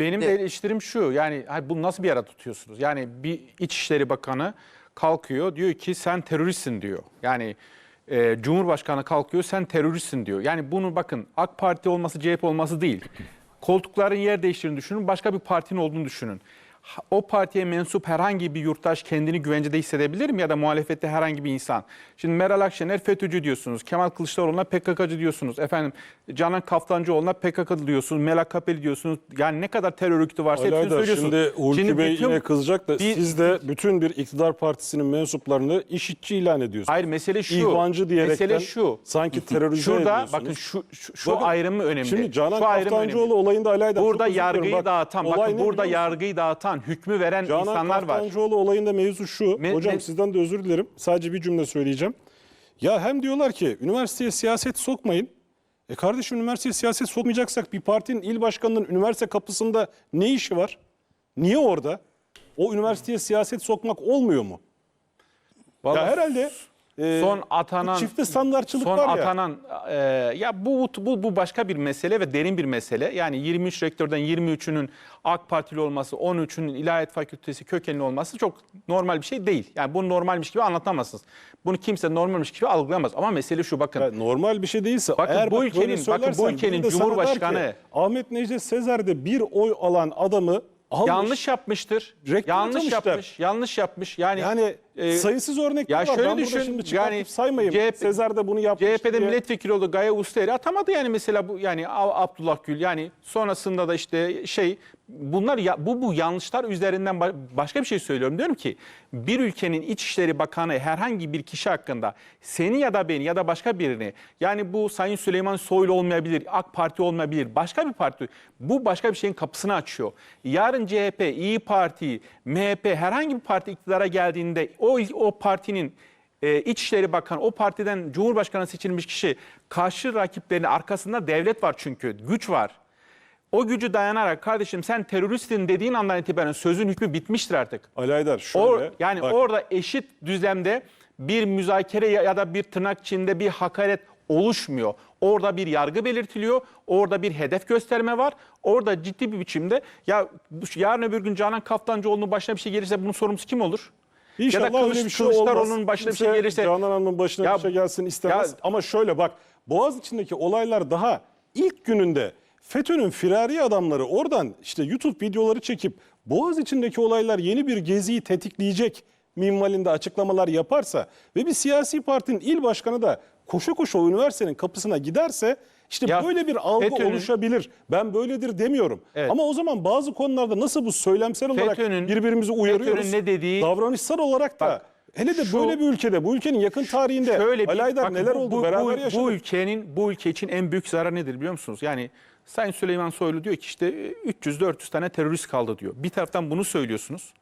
Benim de eleştirim şu yani bunu nasıl bir ara tutuyorsunuz? Yani bir İçişleri Bakanı kalkıyor diyor ki sen teröristsin diyor. Yani e, Cumhurbaşkanı kalkıyor sen teröristsin diyor. Yani bunu bakın AK Parti olması CHP olması değil. Koltukların yer değiştirdiğini düşünün başka bir partinin olduğunu düşünün. O partiye mensup herhangi bir yurttaş kendini güvencede hissedebilir mi ya da muhalefette herhangi bir insan? Şimdi Meral Akşener FETÖ'cü diyorsunuz. Kemal Kılıçdaroğlu'na PKK'cı diyorsunuz. Efendim Canan Kaftancıoğlu'na PKK'lı diyorsunuz. Melak Kapeli diyorsunuz. Yani ne kadar terör örgütü varsa hepsini Alayda söylüyorsunuz. şimdi Hulki Bey bütün- yine kızacak da bir- siz de bütün bir iktidar partisinin mensuplarını işitçi ilan ediyorsunuz. Hayır mesele şu. İhvancı diyerekten mesele şu. sanki terörize Şurada ediyorsunuz. bakın şu şu, şu Bakın, ayrımı önemli. Şimdi Canan şu Kaftancıoğlu önemli. olayında Alayda Burada yargıyı Bak, dağıtan, bakın burada yargıyı dağıtan, hükmü veren Canan insanlar var. Kaftancıoğlu olayında mevzu şu. Me- Hocam me- sizden de özür dilerim. Sadece bir cümle söyleyeceğim. Ya hem diyorlar ki üniversiteye siyaset sokmayın. E kardeşim üniversiteye siyaset sokmayacaksak bir partinin il başkanının üniversite kapısında ne işi var? Niye orada? O üniversiteye siyaset sokmak olmuyor mu? Vallahi ya herhalde e, son atanan çifte standartçılık son var ya. atanan e, ya bu, bu bu başka bir mesele ve derin bir mesele. Yani 23 rektörden 23'ünün AK Partili olması, 13'ünün İlahiyat Fakültesi kökenli olması çok normal bir şey değil. Yani bunu normalmiş gibi anlatamazsınız. Bunu kimse normalmiş gibi algılamaz. Ama mesele şu bakın. Ya normal bir şey değilse Bakın eğer bu ülkenin- bakın bu ülkenin der ki, Cumhurbaşkanı- Ahmet Necdet Sezer'de bir oy alan adamı almış. Yanlış yapmıştır. Yanlış yapmış. Yanlış yapmış. Yani Yani e, sayısız örnekler ya var. şöyle ben düşün, şimdi çıkartıp yani saymayayım. CHP Sezer de bunu yapmış CHP'de diye. milletvekili oldu Gaye Ustaeri atamadı yani mesela bu yani Abdullah Gül yani sonrasında da işte şey bunlar ya, bu bu yanlışlar üzerinden ba- başka bir şey söylüyorum diyorum ki bir ülkenin İçişleri Bakanı herhangi bir kişi hakkında seni ya da beni ya da başka birini yani bu Sayın Süleyman Soylu olmayabilir, AK Parti olmayabilir, başka bir parti bu başka bir şeyin kapısını açıyor. Yarın CHP, İyi Parti, MHP herhangi bir parti iktidara geldiğinde o o partinin e, İçişleri Bakanı o partiden Cumhurbaşkanı seçilmiş kişi karşı rakiplerinin arkasında devlet var çünkü güç var. O gücü dayanarak kardeşim sen teröristsin dediğin andan itibaren sözün hükmü bitmiştir artık. Ali Aydar O, şöyle. yani bak, orada eşit düzlemde bir müzakere ya da bir tırnak içinde bir hakaret oluşmuyor. Orada bir yargı belirtiliyor. Orada bir hedef gösterme var. Orada ciddi bir biçimde ya yarın öbür gün Canan Kaftancıoğlu'nun başına bir şey gelirse bunun sorumlusu kim olur? İnşallah ya da Kılıç, öyle bir şey Kılıçdaroğlu'nun olmaz. başına bir şey Kimse gelirse Canan Hanım'ın başına Ya- bir şey gelsin istemez. ya- Ama şöyle bak Boğaz içindeki olaylar daha ilk gününde FETÖ'nün firari adamları oradan işte YouTube videoları çekip Boğaz içindeki olaylar yeni bir geziyi tetikleyecek minvalinde açıklamalar yaparsa ve bir siyasi partinin il başkanı da koşa koşa o üniversitenin kapısına giderse işte Ya böyle bir algı FETÖ'nün- oluşabilir. Ben böyledir demiyorum. Evet. Ama o zaman bazı konularda nasıl bu söylemsel olarak birbirimizi uyarıyoruz. FETÖ'nün ne dediği- davranışsal olarak da Bak, hele de şu- böyle bir ülkede bu ülkenin yakın tarihinde Şöyle bir, Alaydar bakın neler oldu bu, beraber bu, yaşadık. bu ülkenin bu ülke için en büyük zararı nedir biliyor musunuz? Yani Sayın Süleyman Soylu diyor ki işte 300-400 tane terörist kaldı diyor. Bir taraftan bunu söylüyorsunuz.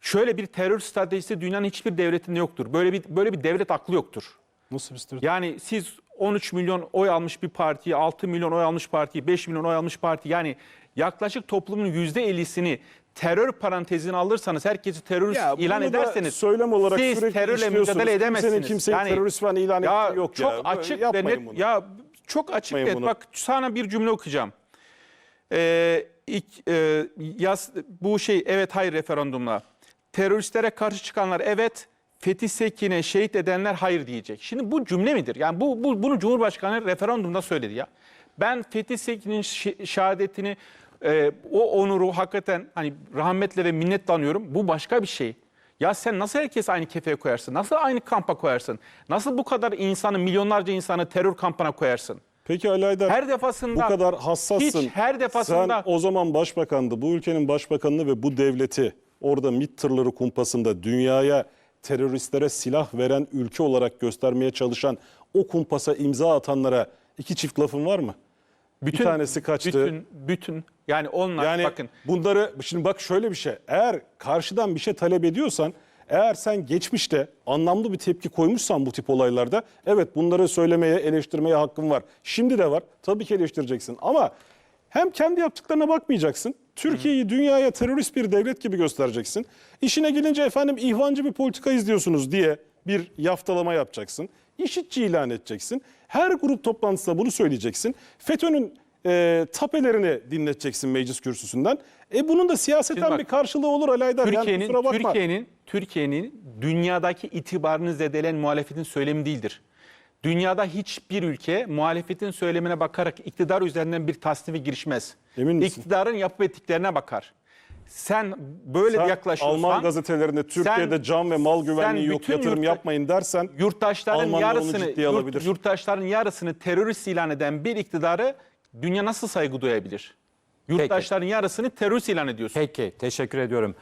Şöyle bir terör stratejisi dünyanın hiçbir devletinde yoktur. Böyle bir böyle bir devlet aklı yoktur. Nasıl bir strateji? Yani siz 13 milyon oy almış bir partiyi, 6 milyon oy almış partiyi, 5 milyon oy almış parti yani yaklaşık toplumun %50'sini terör parantezine alırsanız herkesi terörist Ya ilan ederseniz söylem olarak siz sürekli terörle mücadele Kimsenin edemezsiniz. kimseyi terörist falan ilan ya yok çok ya. açık ve net bunu. ya çok açık Yapmayın net bunu. bak sana bir cümle okuyacağım. Ee, ilk, e, yaz, bu şey evet hayır referandumla. Teröristlere karşı çıkanlar evet, Fethi Sekin'e şehit edenler hayır diyecek. Şimdi bu cümle midir? Yani bu, bu bunu Cumhurbaşkanı referandumda söyledi ya. Ben Fethi Sekin'in şehadetini, e, o onuru hakikaten hani rahmetle ve minnetle anıyorum. Bu başka bir şey. Ya sen nasıl herkes aynı kefeye koyarsın? Nasıl aynı kampa koyarsın? Nasıl bu kadar insanı, milyonlarca insanı terör kampına koyarsın? Peki Ali Aydar Her defasında bu kadar hassassın. Hiç her defasında Sen o zaman başbakandı. Bu ülkenin başbakanını ve bu devleti orada MİT tırları kumpasında dünyaya teröristlere silah veren ülke olarak göstermeye çalışan o kumpasa imza atanlara iki çift lafın var mı? bir tanesi kaçtı. Bütün, bütün yani onlar Yani bakın bunları şimdi bak şöyle bir şey. Eğer karşıdan bir şey talep ediyorsan, eğer sen geçmişte anlamlı bir tepki koymuşsan bu tip olaylarda evet bunları söylemeye, eleştirmeye hakkın var. Şimdi de var. Tabii ki eleştireceksin ama hem kendi yaptıklarına bakmayacaksın. Türkiye'yi dünyaya terörist bir devlet gibi göstereceksin. İşine gelince efendim ihvancı bir politika izliyorsunuz diye bir yaftalama yapacaksın. İşitçi ilan edeceksin. Her grup toplantısında bunu söyleyeceksin. FETÖ'nün e, tapelerini dinleteceksin meclis kürsüsünden. E bunun da siyaseten bak, bir karşılığı olur Ali Aydar. Yani Türkiye'nin bakma. Türkiye'nin Türkiye'nin dünyadaki itibarını zedelen muhalefetin söylemi değildir. Dünyada hiçbir ülke muhalefetin söylemine bakarak iktidar üzerinden bir tasnife girişmez. Emin misin? İktidarın yapıp ettiklerine bakar. Sen böyle Sen yaklaşıyorsan Alman gazetelerinde Türkiye'de sen- can ve mal güvenliği yok yatırım yurt- yapmayın dersen yurttaşların Almanlar yarısını ciddiye yurt- yurttaşların yarısını terörist ilan eden bir iktidarı dünya nasıl saygı duyabilir? Yurttaşların yarısını terörist ilan ediyorsun. Peki teşekkür ediyorum.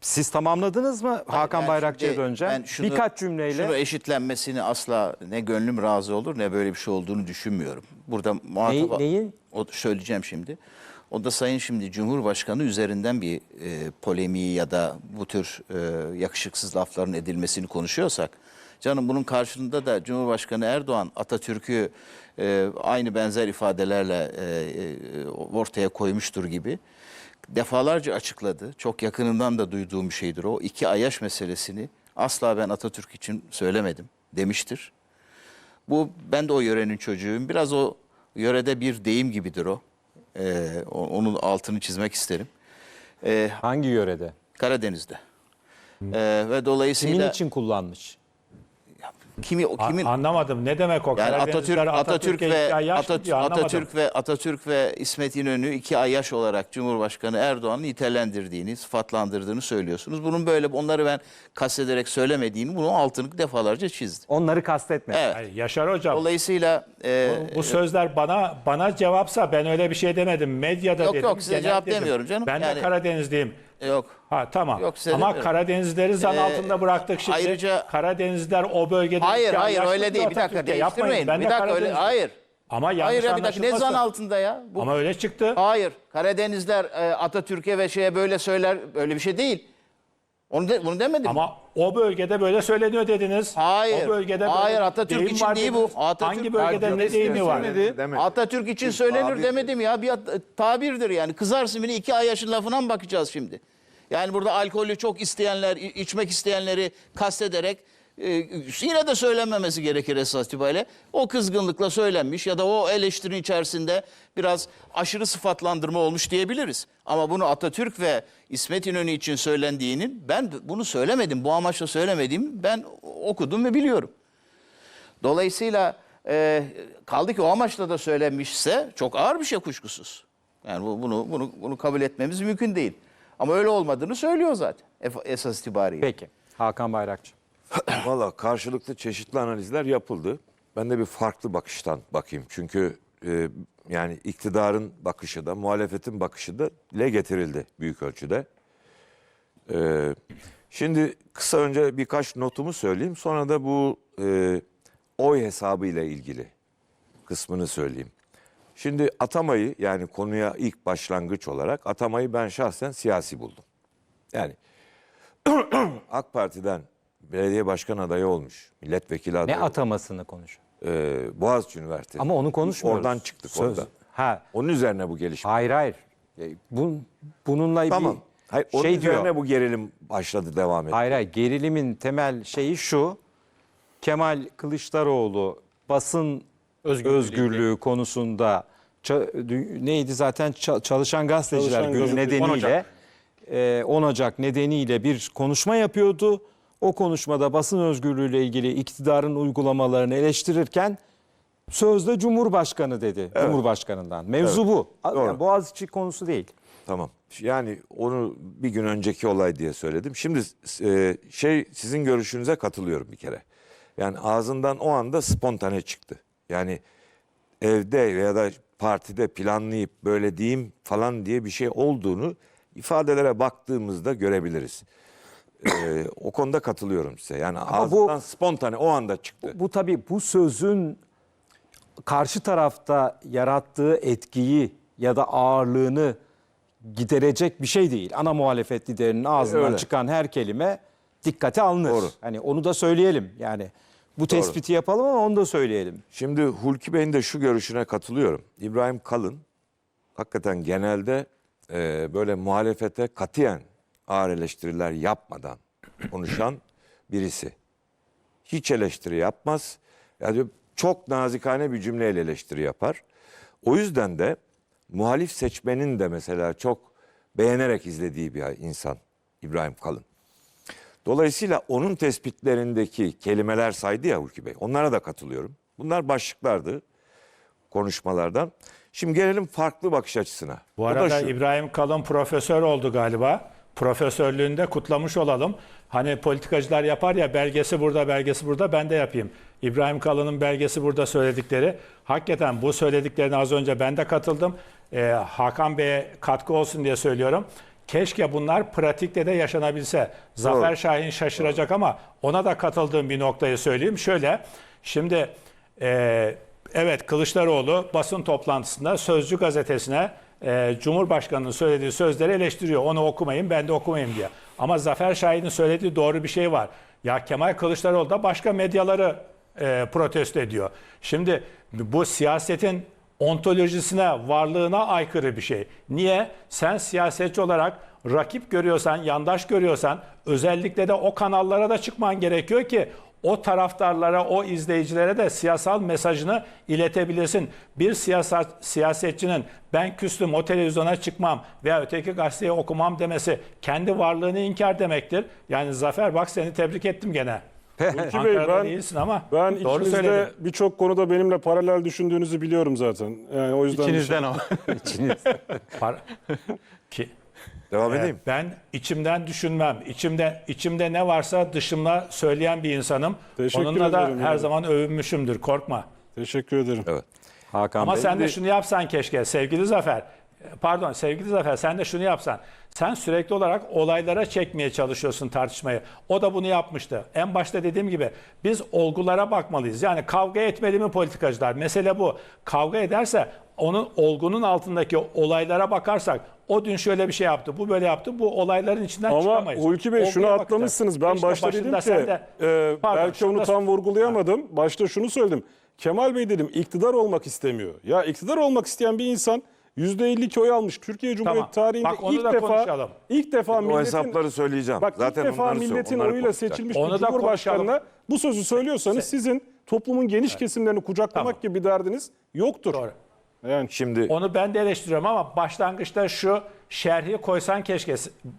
Siz tamamladınız mı Hakan Yani Bayrakçı'ya şimdi döneceğim? ben şunu- Birkaç cümleyle. Şunu eşitlenmesini asla ne gönlüm razı olur ne böyle bir şey olduğunu düşünmüyorum. Burada muhatap... Neyi- neyin? O, söyleyeceğim şimdi. O da Sayın şimdi Cumhurbaşkanı üzerinden bir e, polemiği ya da bu tür e, yakışıksız lafların edilmesini konuşuyorsak... Canım bunun karşılığında da Cumhurbaşkanı Erdoğan Atatürk'ü e, aynı benzer ifadelerle e, e, ortaya koymuştur gibi defalarca açıkladı. Çok yakınından da duyduğum bir şeydir o. İki Ayaş meselesini asla ben Atatürk için söylemedim demiştir. Bu ben de o yörenin çocuğuyum. Biraz o yörede bir deyim gibidir o. Ee, onun altını çizmek isterim. Ee, Hangi yörede? Karadeniz'de. Ee, ve dolayısıyla Kimin için kullanmış? Kimi o kimin A- Anlamadım. Ne demek o? yani Atatürk Atatürk Atatürk'e ve Atatürk, diyor. Atatürk ve Atatürk ve İsmet İnönü iki ayyaş olarak Cumhurbaşkanı Erdoğan'ı nitelendirdiğini, sıfatlandırdığını söylüyorsunuz. Bunun böyle onları ben kastederek söylemediğimi, bunun altını defalarca çizdi. Onları kastetme. Evet. Ay, Yaşar Hocam Dolayısıyla e, bu sözler bana bana cevapsa ben öyle bir şey demedim. Medyada Yok, dedim. yok, size genel cevap dedim. demiyorum canım. Ben Yani- de Karadenizliyim. Yok. Ha tamam. Yok, size Ama demiyorum. Karadenizleri zan Ee, altında bıraktık şimdi. ayrıca- Karadenizler o bölgede Hayır hayır yaşlı öyle değil. Bir dakika Atatürk'e yapmayın. değiştirmeyin. Ben Bir de dakika öyle. Hayır. Ama yanlış Hayır ya bir dakika ne zan anlaşılmasın. altında ya? Bu, Ama öyle çıktı. Hayır. Karadenizler e, Atatürk'e ve şeye böyle söyler. Öyle bir şey değil. Onu de, bunu demedim. Ama o bölgede böyle söyleniyor dediniz. Hayır. O bölgede Hayır, böyle Atatürk deyim için var değil bu. Atatürk- Hangi bölgede ne deyimi var? Söylemedi. Atatürk için söylenir demedim ya. Bir tabirdir yani. Kızarsın beni iki ay yaşın lafına mı bakacağız şimdi? Yani burada alkolü çok isteyenler, içmek isteyenleri kastederek e, yine de söylenmemesi gerekir esas itibariyle. O kızgınlıkla söylenmiş ya da o eleştirinin içerisinde biraz aşırı sıfatlandırma olmuş diyebiliriz. Ama bunu Atatürk ve İsmet İnönü için söylendiğinin ben bunu söylemedim. Bu amaçla söylemediğimi ben okudum ve biliyorum. Dolayısıyla e, kaldı ki o amaçla da söylenmişse çok ağır bir şey kuşkusuz. Yani bu, bunu bunu bunu kabul etmemiz mümkün değil. Ama öyle olmadığını söylüyor zaten ef- esas itibariyle. Peki. Hakan Bayrakçı. Valla karşılıklı çeşitli analizler yapıldı. Ben de bir farklı bakıştan bakayım. Çünkü e, yani iktidarın bakışı da muhalefetin bakışı da dile getirildi büyük ölçüde. E, şimdi kısa önce birkaç notumu söyleyeyim. Sonra da bu e, oy hesabı ile ilgili kısmını söyleyeyim. Şimdi atamayı yani konuya ilk başlangıç olarak atamayı ben şahsen siyasi buldum. Yani AK Parti'den belediye başkan adayı olmuş, milletvekili adayı Ne atamasını konuş. e, Boğaziçi Üniversitesi. Ama onu konuşmuyoruz. Oradan çıktık Söz. orada. Ha. Onun üzerine bu gelişme. Hayır hayır. E, Bu, bununla Tamam. bir Hayır, onun şey üzerine diyor. bu gerilim başladı devam etti. Hayır hayır gerilimin temel şeyi şu. Kemal Kılıçdaroğlu basın Özgürlüğü özgürlüğü, konusunda neydi zaten Ça- çalışan gazeteciler Çalışan günü gazeteciler. 10 nedeniyle Ocak. e, 10 Ocak nedeniyle bir konuşma yapıyordu. O konuşmada basın özgürlüğüyle ilgili iktidarın uygulamalarını eleştirirken sözde Cumhurbaşkanı dedi. Cumhurbaşkanından. Mevzu bu. Doğru. Yani Boğaziçi konusu değil. Tamam. Yani onu bir gün önceki olay diye söyledim. Şimdi e, şey sizin görüşünüze katılıyorum bir kere. Yani ağzından o anda spontane çıktı. Yani evde ya da partide planlayıp böyle diyeyim falan diye bir şey olduğunu ifadelere baktığımızda görebiliriz. E, o konuda katılıyorum size. Yani bu- ağzından spontane o anda çıktı. Bu tabii bu sözün karşı tarafta yarattığı etkiyi ya da ağırlığını giderecek bir şey değil. Ana muhalefet liderinin ağzından Öyle. çıkan her kelime dikkate alınır. Doğru. Hani onu da söyleyelim. Yani bu tespiti yapalım ama onu da söyleyelim. Şimdi Hulki Bey'in de şu görüşüne katılıyorum. İbrahim Kalın hakikaten genelde e, böyle muhalefete katiyen ağır eleştiriler yapmadan konuşan birisi. Hiç eleştiri yapmaz. Yani çok nazikane bir cümleyle eleştiri yapar. O yüzden de muhalif seçmenin de mesela çok beğenerek izlediği bir insan İbrahim Kalın. Dolayısıyla onun tespitlerindeki kelimeler saydı ya Hulki Bey. Onlara da katılıyorum. Bunlar başlıklardı konuşmalardan. Şimdi gelelim farklı bakış açısına. Bu arada. İbrahim Kalın profesör oldu galiba. Profesörlüğünde kutlamış olalım. Hani politikacılar yapar ya belgesi burada belgesi burada ben de yapayım. İbrahim Kalın'ın belgesi burada söyledikleri. Hakikaten bu söylediklerine az önce ben de katıldım. Ee, Hakan Bey'e katkı olsun diye söylüyorum. Keşke bunlar pratikte de yaşanabilse. Zafer Doğru. Şahin şaşıracak ama ona da katıldığım bir noktayı söyleyeyim. Şöyle şimdi e, evet Kılıçdaroğlu basın toplantısında Sözcü gazetesine e, Cumhurbaşkanı'nın söylediği sözleri eleştiriyor. Onu okumayın ben de okumayayım diye. Ama Zafer Şahin'in söylediği doğru bir şey var. Ya Kemal Kılıçdaroğlu da başka medyaları e, protesto ediyor. Şimdi bu siyasetin ontolojisine, varlığına aykırı bir şey. Niye? Sen siyasetçi olarak rakip görüyorsan, yandaş görüyorsan özellikle de o kanallara da çıkman gerekiyor ki o taraftarlara, o izleyicilere de siyasal mesajını iletebilirsin. Bir siyasat, siyasetçinin ben küstüm o televizyona çıkmam veya öteki gazeteyi okumam demesi kendi varlığını inkar demektir. Yani Zafer bak seni tebrik ettim gene. Hulki Bey ben, değilsin ama ben doğru ikinizde birçok konuda benimle paralel düşündüğünüzü biliyorum zaten. Yani o yüzden İçinizden o. Par- ki Devam Ee, edeyim. Ben içimden düşünmem. İçimde içimde ne varsa dışımda söyleyen bir insanım. Teşekkür Onunla da ederim her yine. zaman övünmüşümdür. Korkma. teşekkür ederim. Evet. Hakan Ama Bey. sen de şunu yapsan keşke sevgili Zafer. Pardon sevgili Zafer sen de şunu yapsan. Sen sürekli olarak olaylara çekmeye çalışıyorsun tartışmayı. O da bunu yapmıştı. En başta dediğim gibi biz olgulara bakmalıyız. Yani kavga etmeli mi politikacılar? Mesele bu. Kavga ederse onun olgunun altındaki olaylara bakarsak o dün şöyle bir şey yaptı, bu böyle yaptı. Bu olayların içinden Ama çıkamayız. Hulki Bey şunu bakacağız. atlamışsınız. Ben İşte başta dedim ki, sen de- e, Pardon, belki onu tam vurgulayamadım. Başta şunu söyledim. Kemal Bey dedim iktidar olmak istemiyor. Ya iktidar olmak isteyen bir insan %52 oy almış. Türkiye Cumhuriyeti Tamam. tarihinde Bak ilk defa konuşalım. ilk defa O milletin hesapları söyleyeceğim. Bak Zaten ilk defa milletin oyuyla seçilmiş Onu bir cumhurbaşkanına bu sözü söylüyorsanız sizin toplumun geniş kesimlerini kucaklamak Tamam. gibi bir derdiniz yoktur. Doğru. Yani Şimdi Onu ben de eleştiriyorum ama başlangıçta şu şerhi koysan keşke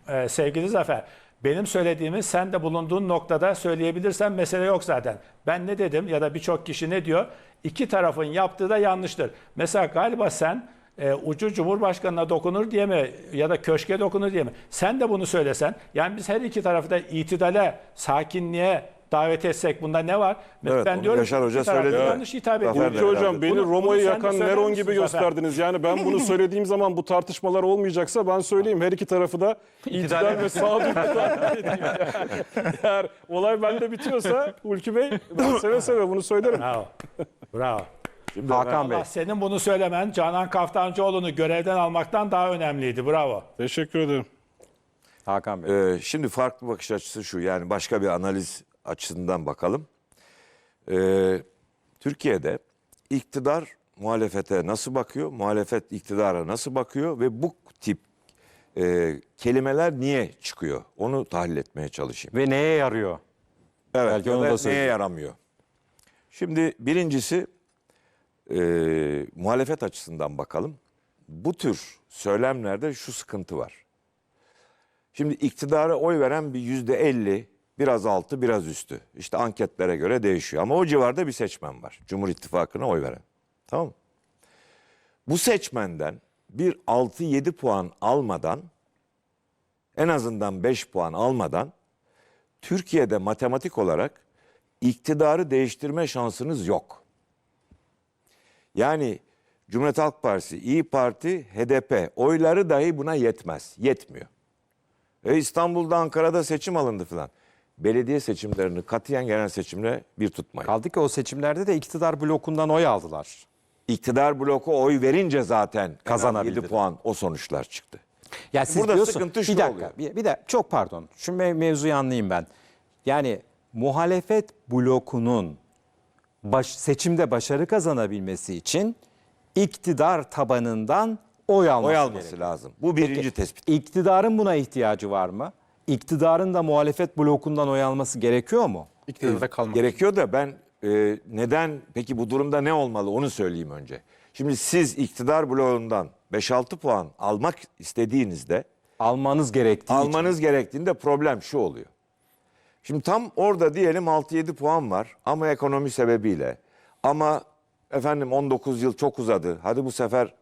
e, sevgili Zafer. Benim söylediğimi sen de bulunduğun noktada söyleyebilirsen mesele yok zaten. Ben ne dedim ya da birçok kişi ne diyor? İki tarafın yaptığı da yanlıştır. Mesela galiba sen e, ucu Cumhurbaşkanı'na dokunur diye mi ya da köşke dokunur diye mi? Sen de bunu söylesen. Yani biz her iki tarafı da itidale, sakinliğe davet etsek bunda ne var? Evet, onu diyorum ki Yaşar iki Hoca söyledi. Yanlış hitap Zafer ediyor. hocam beni Bunu- Roma'yı sen de yakan söyler Neron misin gibi Zafer? gösterdiniz. Yani ben bunu söylediğim zaman bu tartışmalar olmayacaksa ben söyleyeyim her iki tarafı da iktidar ve edeyim. Yani Eğer olay bende bitiyorsa Hulki Bey ben seve seve bunu söylerim. Bravo. Bravo. Hakan Bey. Allah senin bunu söylemen Canan Kaftancıoğlu'nu görevden almaktan daha önemliydi. Bravo. Teşekkür ederim. Hakan Bey. Ee, şimdi farklı bakış açısı şu yani başka bir analiz açısından bakalım. Ee, Türkiye'de iktidar muhalefete nasıl bakıyor, muhalefet iktidara nasıl bakıyor ve bu tip e, kelimeler niye çıkıyor? Onu tahlil etmeye çalışayım. Ve neye yarıyor? Evet, Belki onu da da neye söyleyeyim. yaramıyor? Şimdi birincisi e, muhalefet açısından bakalım. Bu tür söylemlerde şu sıkıntı var. Şimdi iktidara oy veren bir yüzde elli, biraz altı, biraz üstü. İşte anketlere göre değişiyor. Ama o civarda bir seçmen var. Cumhur İttifakı'na oy veren. Tamam? Bu seçmenden bir 6-7 puan almadan, en azından 5 puan almadan Türkiye'de matematik olarak iktidarı değiştirme şansınız yok. Yani Cumhuriyet Halk Partisi, İyi Parti, HDP oyları dahi buna yetmez. Yetmiyor. E İstanbul'da, Ankara'da seçim alındı falan. Belediye seçimlerini katiyen genel seçimle bir tutmayın. Kaldı ki o seçimlerde de iktidar blokundan oy aldılar. İktidar bloku oy verince zaten Kazanabildiler. 7 puan o sonuçlar çıktı. Ya siz Burada diyorsun, sıkıntı şu bir dakika, oluyor. bir, bir de çok pardon. Şu mev- mevzuyu anlayayım ben. Yani muhalefet blokunun baş, seçimde başarı kazanabilmesi için iktidar tabanından oy alması, Oy alması gerekiyor. lazım. Bu birinci Peki, tespit. İktidarın buna ihtiyacı var mı? İktidarın da muhalefet blokundan oy alması gerekiyor mu? İktidarda kalmak. Gerekiyor da ben e, neden peki bu durumda ne olmalı onu söyleyeyim önce. Şimdi siz iktidar bloğundan 5-6 puan almak istediğinizde Almanız gerektiği için. almanız gerektiğinde problem şu oluyor. Şimdi tam orada diyelim 6-7 puan var ama ekonomi sebebiyle ama efendim 19 yıl çok uzadı hadi bu sefer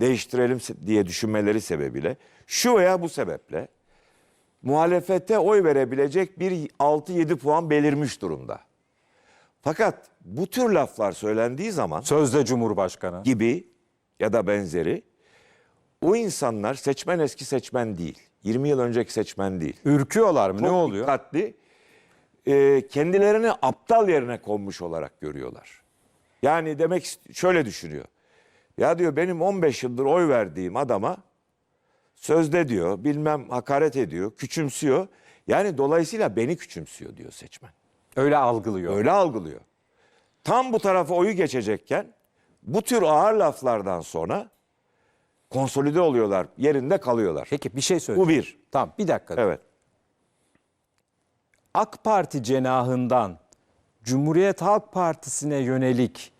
değiştirelim diye düşünmeleri sebebiyle şu veya bu sebeple muhalefete oy verebilecek bir 6-7 puan belirmiş durumda. Fakat bu tür laflar söylendiği zaman Sözde Cumhurbaşkanı. gibi ya da benzeri o insanlar seçmen eski seçmen değil. 20 yıl önceki seçmen değil. Ürküyorlar mı? ne Çok oluyor? dikkatli. e, kendilerini aptal yerine konmuş olarak görüyorlar. Yani demek şöyle düşünüyor. Ya diyor benim 15 yıldır oy verdiğim adama sözde diyor bilmem hakaret ediyor, küçümsüyor. Yani dolayısıyla beni küçümsüyor diyor seçmen. Öyle algılıyor. Öyle algılıyor. Tam bu tarafa oyu geçecekken bu tür ağır laflardan sonra konsolide oluyorlar, yerinde kalıyorlar. Peki bir şey söyle. Bu bir. Tamam bir dakika. Evet. AK Parti cenahından Cumhuriyet Halk Partisi'ne yönelik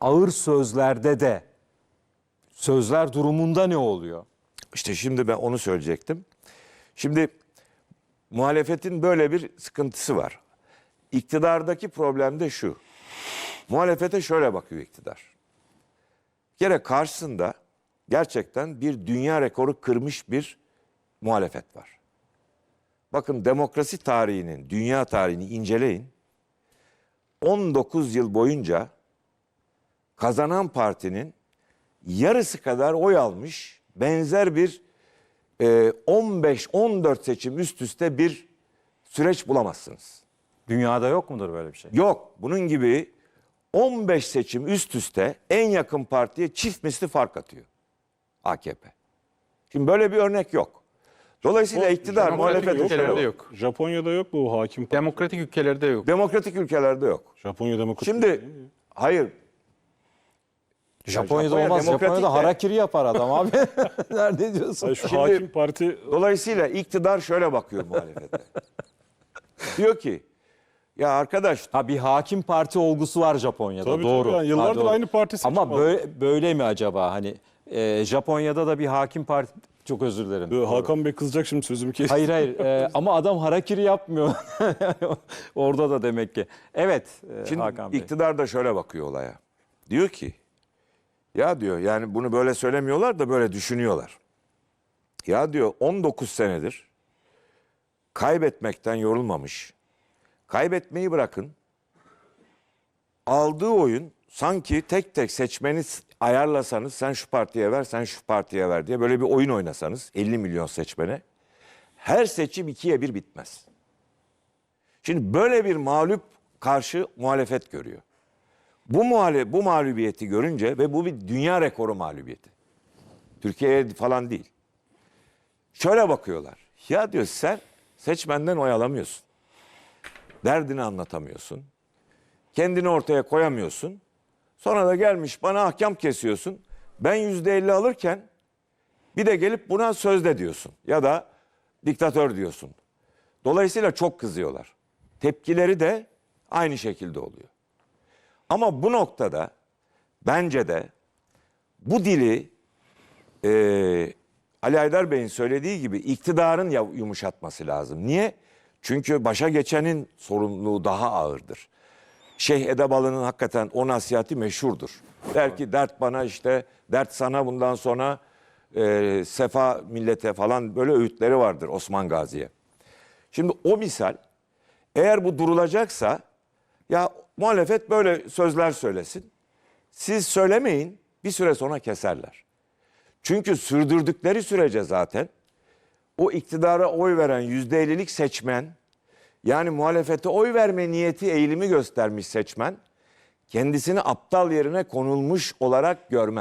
ağır sözlerde de sözler durumunda ne oluyor? İşte şimdi ben onu söyleyecektim. Şimdi muhalefetin böyle bir sıkıntısı var. İktidardaki problem de şu. Muhalefete şöyle bakıyor iktidar. Kere karşısında gerçekten bir dünya rekoru kırmış bir muhalefet var. Bakın demokrasi tarihinin, dünya tarihini inceleyin. 19 yıl boyunca kazanan partinin yarısı kadar oy almış benzer bir e, 15-14 seçim üst üste bir süreç bulamazsınız. Dünyada yok mudur böyle bir şey? Yok bunun gibi 15 seçim üst üste en yakın partiye çift misli fark atıyor AKP. Şimdi böyle bir örnek yok. Dolayısıyla iktidar demokratik muhalefet ülkelerde yok. Japonya'da yok bu hakim parti. Demokratik ülkelerde yok. Demokratik ülkelerde yok. Japonya demokratik. Şimdi hayır Japonya'da Japonya olmaz. demokratik Japonya'da de- harakiri yapar adam abi. Nerede diyorsun? Hayır, şu Şimdi- hakim parti Dolayısıyla iktidar şöyle bakıyor muhalefete. Diyor ki ya arkadaş Ha bir hakim parti olgusu var Japonya'da. Tabii, doğru. tabii. Yani yıllardır Ha, doğru. aynı parti seçim Ama böyle, böyle mi acaba hani e, Japonya'da da bir hakim parti çok özür dilerim. Ee, Hakan Bey kızacak şimdi sözümü kes. Hayır hayır e, ama adam harakiri yapmıyor. Orada da demek ki. Evet e, Şimdi Hakan Bey. iktidar da şöyle bakıyor olaya. Diyor ki ya diyor yani bunu böyle söylemiyorlar da böyle düşünüyorlar. Ya diyor 19 senedir kaybetmekten yorulmamış. Kaybetmeyi bırakın. Aldığı oyun sanki tek tek seçmeni ayarlasanız sen şu partiye ver sen şu partiye ver diye böyle bir oyun oynasanız 50 milyon seçmene her seçim ikiye bir bitmez. Şimdi böyle bir mağlup karşı muhalefet görüyor. Bu muhale bu mağlubiyeti görünce ve bu bir dünya rekoru mağlubiyeti. Türkiye'ye falan değil. Şöyle bakıyorlar. Ya diyor sen seçmenden oy alamıyorsun. Derdini anlatamıyorsun. Kendini ortaya koyamıyorsun. Sonra da gelmiş bana ahkam kesiyorsun. Ben yüzde elli alırken bir de gelip buna sözde diyorsun. Ya da diktatör diyorsun. Dolayısıyla çok kızıyorlar. Tepkileri de aynı şekilde oluyor. Ama bu noktada bence de bu dili eee, Ali Aydar Bey'in söylediği gibi iktidarın yumuşatması lazım. Niye? Çünkü başa geçenin sorumluluğu daha ağırdır. Şeyh Edebalı'nın hakikaten o nasihati meşhurdur. Der ki dert bana işte dert sana bundan sonra eee, sefa millete falan böyle öğütleri vardır Osman Gazi'ye. Şimdi o misal eğer bu durulacaksa ya muhalefet böyle sözler söylesin. Siz söylemeyin bir süre sonra keserler. Çünkü sürdürdükleri sürece zaten o iktidara oy veren yüzde ellilik seçmen yani muhalefete oy verme niyeti eğilimi göstermiş seçmen kendisini aptal yerine konulmuş olarak görmez.